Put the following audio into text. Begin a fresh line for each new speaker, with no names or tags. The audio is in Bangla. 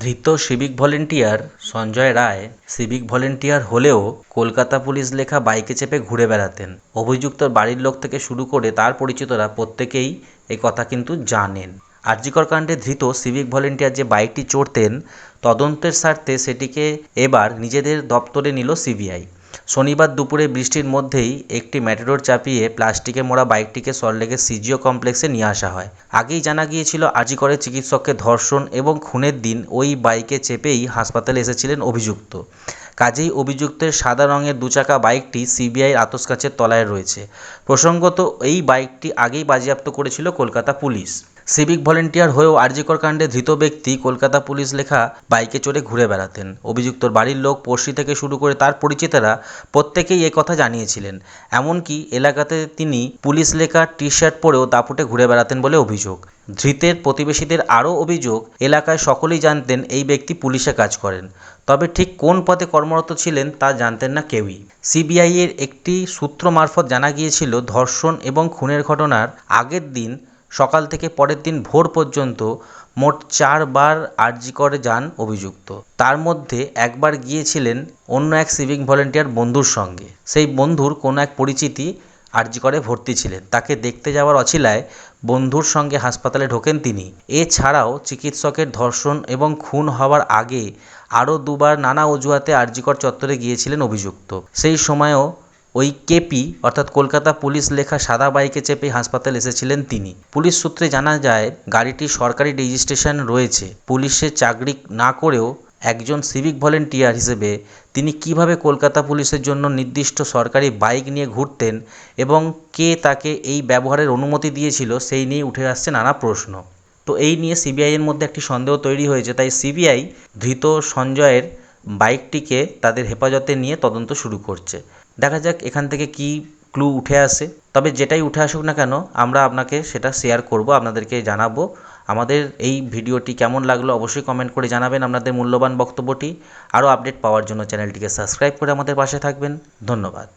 ধৃত civic volunteer Sanjay Roy civic volunteer হলেও কলকাতা পুলিশ লেখা বাইকে চেপে ঘুরে বেড়াতেন। অভিযুক্ত বাড়ির লোক থেকে শুরু করে তার পরিচিতরা প্রত্যেকেই এই কথা কিন্তু জানেন। আরজিকর কাণ্ডে ধৃত সিভিক ভলেন্টিয়ার যে বাইকটি চড়তেন, তদন্তের স্বার্থে সেটিকে এবার নিজেদের দপ্তরে নিল সিবিআই। শনিবার দুপুরে বৃষ্টির মধ্যেই একটি ম্যাটাডোর চাপিয়ে প্লাস্টিকে মোড়া বাইকটিকে সল্টলেকের সিজিও কমপ্লেক্সে নিয়ে আসা হয়। আগেই জানা গিয়েছিল আজিকরের চিকিৎসককে ধর্ষণ এবং খুনের দিন ওই বাইকে চেপেই হাসপাতালে এসেছিলেন অভিযুক্ত। কাজেই অভিযুক্তের সাদা রঙের দুচাকা বাইকটি সিবিআইয়ের আতসকাচের তলায় রয়েছে। প্রসঙ্গত, এই বাইকটি আগেই বাজেয়াপ্ত করেছিল কলকাতা পুলিশ। সিভিক ভলেন্টিয়ার হয়েও আরজিকর কাণ্ডে ধৃত ব্যক্তি কলকাতা পুলিশ লেখা বাইকে চড়ে ঘুরে বেড়াতেন। অভিযুক্তর বাড়ির লোক পড়শি থেকে শুরু করে তার পরিচিতরা প্রত্যেকেই এ কথা জানিয়েছিলেন। এমনকি এলাকাতে তিনি পুলিশ লেখা টি শার্ট পরেও দাপুটে ঘুরে বেড়াতেন বলে অভিযোগ। ধৃতের প্রতিবেশীদের আরও অভিযোগ, এলাকায় সকলেই জানতেন এই ব্যক্তি পুলিশে কাজ করেন। তবে ঠিক কোন পদে কর্মরত ছিলেন তা জানতেন না কেউই। সিবিআইয়ের একটি সূত্র মারফত জানা গিয়েছিল, ধর্ষণ এবং খুনের ঘটনার আগের দিন, সকাল থেকে পরের দিন ভোর পর্যন্ত মোট চারবার আরজি করে যান অভিযুক্ত। তার মধ্যে একবার গিয়েছিলেন অন্য এক সিভিক ভলেন্টিয়ার বন্ধুর সঙ্গে। সেই বন্ধুর কোনো এক পরিচিতি আরজি করে ভর্তি ছিলেন। তাকে দেখতে যাওয়ার অছিলায় বন্ধুর সঙ্গে হাসপাতালে ঢোকেন তিনি। এছাড়াও চিকিৎসকের ধর্ষণ এবং খুন হওয়ার আগে আরও দুবার নানা অজুহাতে আরজিকর চত্বরে গিয়েছিলেন অভিযুক্ত। সেই সময়েও ওই কেপি, অর্থাৎ কলকাতা পুলিশ লেখা সাদা বাইকে চেপে হাসপাতালে এসেছিলেন তিনি। পুলিশ সূত্রে জানা যায়, গাড়িটি সরকারি রেজিস্ট্রেশন রয়েছে। পুলিশে চাকরি না করেও একজন সিভিক ভলেন্টিয়ার হিসেবে তিনি কীভাবে কলকাতা পুলিশের জন্য নির্দিষ্ট সরকারি বাইক নিয়ে ঘুরতেন এবং কে তাকে এই ব্যবহারের অনুমতি দিয়েছিল, সেই নিয়ে উঠে আসছে নানা প্রশ্ন। তো এই নিয়ে সিবিআইয়ের মধ্যে একটি সন্দেহ তৈরি হয়েছে, তাই সিবিআই ধৃত সঞ্জয়ের বাইকটিকে তাদের হেফাজতে নিয়ে তদন্ত শুরু করছে। দেখা যাক এখান থেকে কী ক্লু উঠে আসে। তবে যেটাই উঠে আসুক না কেন, আমরা আপনাকে সেটা শেয়ার করব, আপনাদেরকে জানাব। আমাদের এই ভিডিওটি কেমন লাগল অবশ্যই কমেন্ট করে জানাবেন আপনাদের মূল্যবান বক্তব্যটি। আরও আপডেট পাওয়ার জন্য চ্যানেলটিকে সাবস্ক্রাইব করে আমাদের পাশে থাকবেন। ধন্যবাদ।